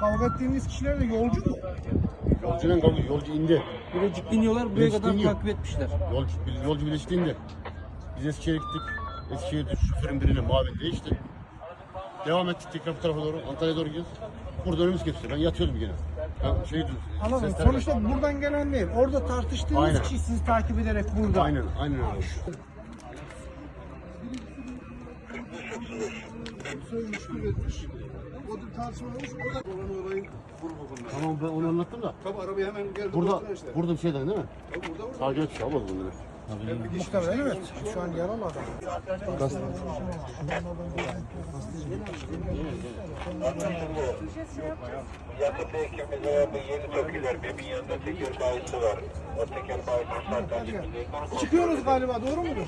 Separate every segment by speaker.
Speaker 1: kavga ettiğiniz kişiler de yolcu mu?
Speaker 2: Yolcuyla kavga, yolcu indi.
Speaker 3: Bilecik iniyorlar buraya
Speaker 2: Bilecik
Speaker 3: kadar
Speaker 2: iniyor.
Speaker 3: takip etmişler.
Speaker 2: Yolcu, yolcu Bileşik'te indi. Biz Eskişehir'e gittik. Eskişehir'de şoförün birine muavin değişti. Devam ettik tekrar bu tarafa doğru, Antalya'ya doğru gidiyoruz. Burada önümüz kesiyor. Ben yatıyordum gene. Ben şey
Speaker 1: Anladım.
Speaker 2: sesler-
Speaker 1: Sonuçta buradan gelen değil. Orada tartıştığınız
Speaker 2: Aynen.
Speaker 1: kişi sizi takip ederek burada.
Speaker 2: Aynen, aynen öyle.
Speaker 4: O da tartışma olmuş. O da olan olayın grubu bunlar.
Speaker 2: Tamam ben onu anlattım da.
Speaker 4: Tabii arabaya hemen geldi.
Speaker 2: Burada,
Speaker 4: işte.
Speaker 2: burada bir şeyden değil mi?
Speaker 4: Tabii burada burada.
Speaker 2: Takip etmiş almadı bunları.
Speaker 1: Muhtemelen evet. Şu an yaralı adam.
Speaker 5: Yakıt ekibimiz veya bu yeni tokiler BİM'in yanında teker bayisi var. O teker bayisinin sarkan çıktığı
Speaker 1: Çıkıyoruz galiba doğru mudur?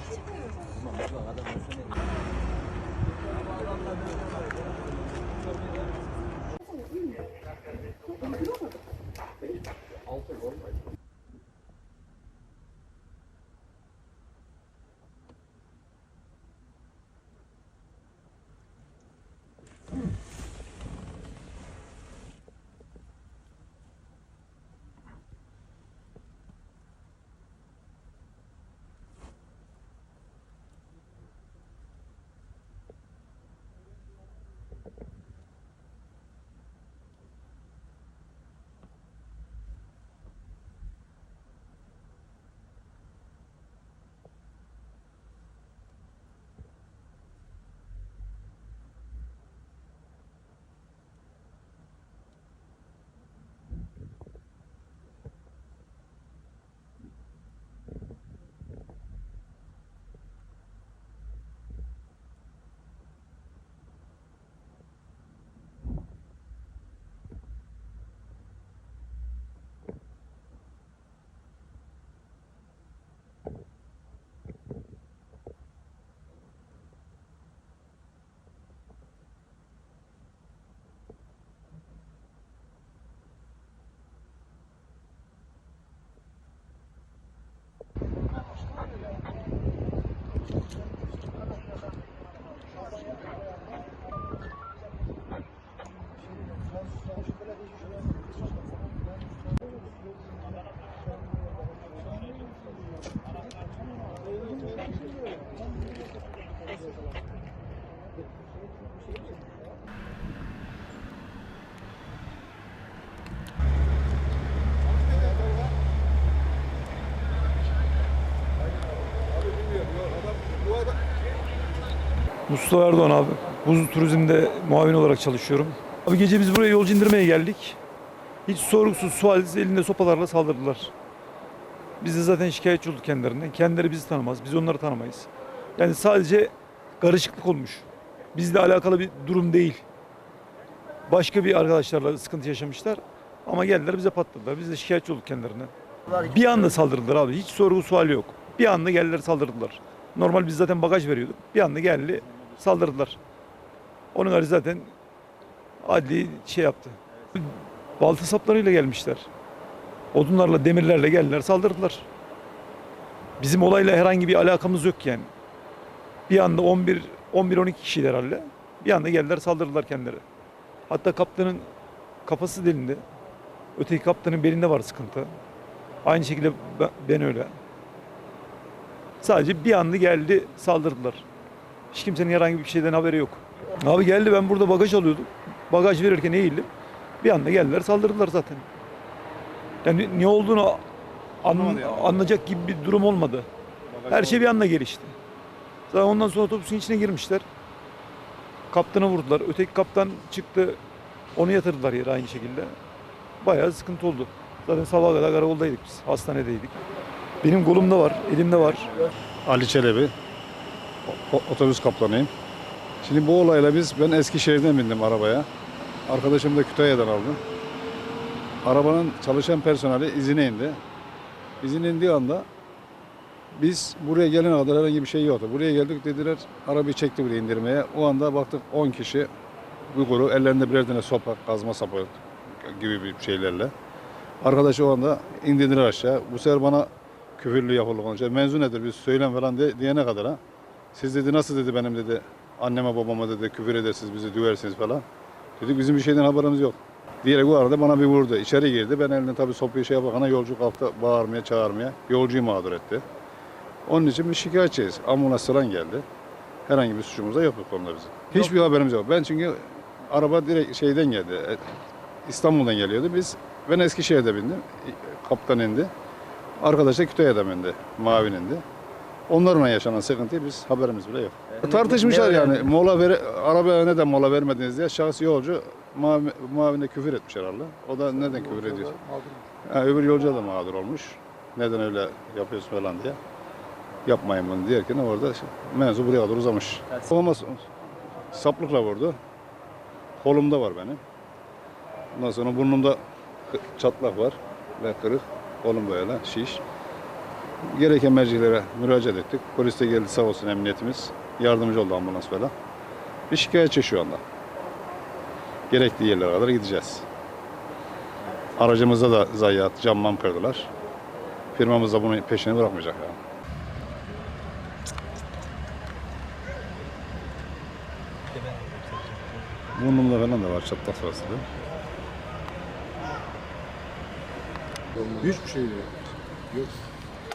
Speaker 1: どうだった?
Speaker 6: Mustafa Erdoğan abi. Buzlu Turizm'de muavin olarak çalışıyorum. Abi gece biz buraya yolcu indirmeye geldik. Hiç sorgusuz sualsiz elinde sopalarla saldırdılar. Biz de zaten şikayetçi olduk kendilerinden. Kendileri bizi tanımaz, biz onları tanımayız. Yani sadece karışıklık olmuş. Bizle alakalı bir durum değil. Başka bir arkadaşlarla sıkıntı yaşamışlar. Ama geldiler bize patladılar. Biz de şikayetçi olduk kendilerinden. Bir anda saldırdılar abi. Hiç sorgu sual yok. Bir anda geldiler saldırdılar. Normal biz zaten bagaj veriyorduk. Bir anda geldi saldırdılar. Onun harici zaten adli şey yaptı. Balta saplarıyla gelmişler. Odunlarla, demirlerle geldiler, saldırdılar. Bizim olayla herhangi bir alakamız yok yani. Bir anda 11 11 12 kişiler herhalde. Bir anda geldiler, saldırdılar kendileri. Hatta kaptanın kafası delindi. Öteki kaptanın belinde var sıkıntı. Aynı şekilde ben, ben öyle. Sadece bir anda geldi saldırdılar. Hiç kimsenin herhangi bir şeyden haberi yok. Abi geldi ben burada bagaj alıyordum. Bagaj verirken eğildim. Bir anda geldiler saldırdılar zaten. Yani ne olduğunu an, anlayacak gibi bir durum olmadı. Her şey bir anda gelişti. Zaten ondan sonra otobüsün içine girmişler. Kaptanı vurdular. Öteki kaptan çıktı. Onu yatırdılar yere aynı şekilde. Bayağı sıkıntı oldu. Zaten sabaha kadar karakoldaydık biz. Hastanedeydik. Benim kolumda var, elimde var.
Speaker 7: Ali Çelebi. Otobüs kaptanıyım. Şimdi bu olayla biz ben Eskişehir'den bindim arabaya. Arkadaşım da Kütahya'dan aldım. Arabanın çalışan personeli izine indi. İzin indiği anda biz buraya gelene kadar herhangi bir şey yoktu. Buraya geldik dediler arabayı çekti buraya indirmeye. O anda baktık 10 kişi grup ellerinde birer tane sopa, kazma sapı gibi bir şeylerle. Arkadaşı o anda indirdiler aşağı. Bu sefer bana küfürlü yapıldı konuşuyor. Mevzu nedir biz söylem falan de, diyene kadar ha. Siz dedi nasıl dedi benim dedi anneme babama dedi küfür edersiniz bizi düversiniz falan. Dedik bizim bir şeyden haberimiz yok. Diyerek o arada bana bir vurdu. İçeri girdi. Ben elimde tabii sopayı şey yapakana yolcu kalktı bağırmaya çağırmaya. Yolcuyu mağdur etti. Onun için bir şikayetçiyiz. Ambulans falan geldi. Herhangi bir suçumuz da yok bu konuda bizim. Hiçbir haberimiz yok. Ben çünkü araba direkt şeyden geldi. e, İstanbul'dan geliyordu. Biz ben Eskişehir'de bindim. Kaptan indi. Arkadaş da Kütahya'da bindi. Mavin indi. Onlarla yaşanan sıkıntıyı biz haberimiz bile yok. Tartışmışlar yani. Mola ver, arabaya neden mola vermediniz diye şahsi yolcu mavi, mavine küfür etmiş herhalde. O da neden küfür ediyor? Ha, öbür yolcu da mağdur olmuş. Neden öyle yapıyorsun falan diye. Yapmayın bunu diyerken orada mevzu buraya kadar uzamış. Olmaz. Saplıkla vurdu. Kolumda var benim. Ondan sonra burnumda çatlak var ve kırık. Kolum böyle şiş. Gereken mercilere müracaat ettik. Polis de geldi sağ olsun emniyetimiz. Yardımcı oldu ambulans falan. Bir şikayetçi şu anda. Gerekli yerlere kadar gideceğiz. Aracımızda da zayiat, cam kırdılar. Firmamız da bunun peşini bırakmayacak yani. Burnumda falan da var çatlak sırası da.
Speaker 4: Hiçbir şey yok. Yok.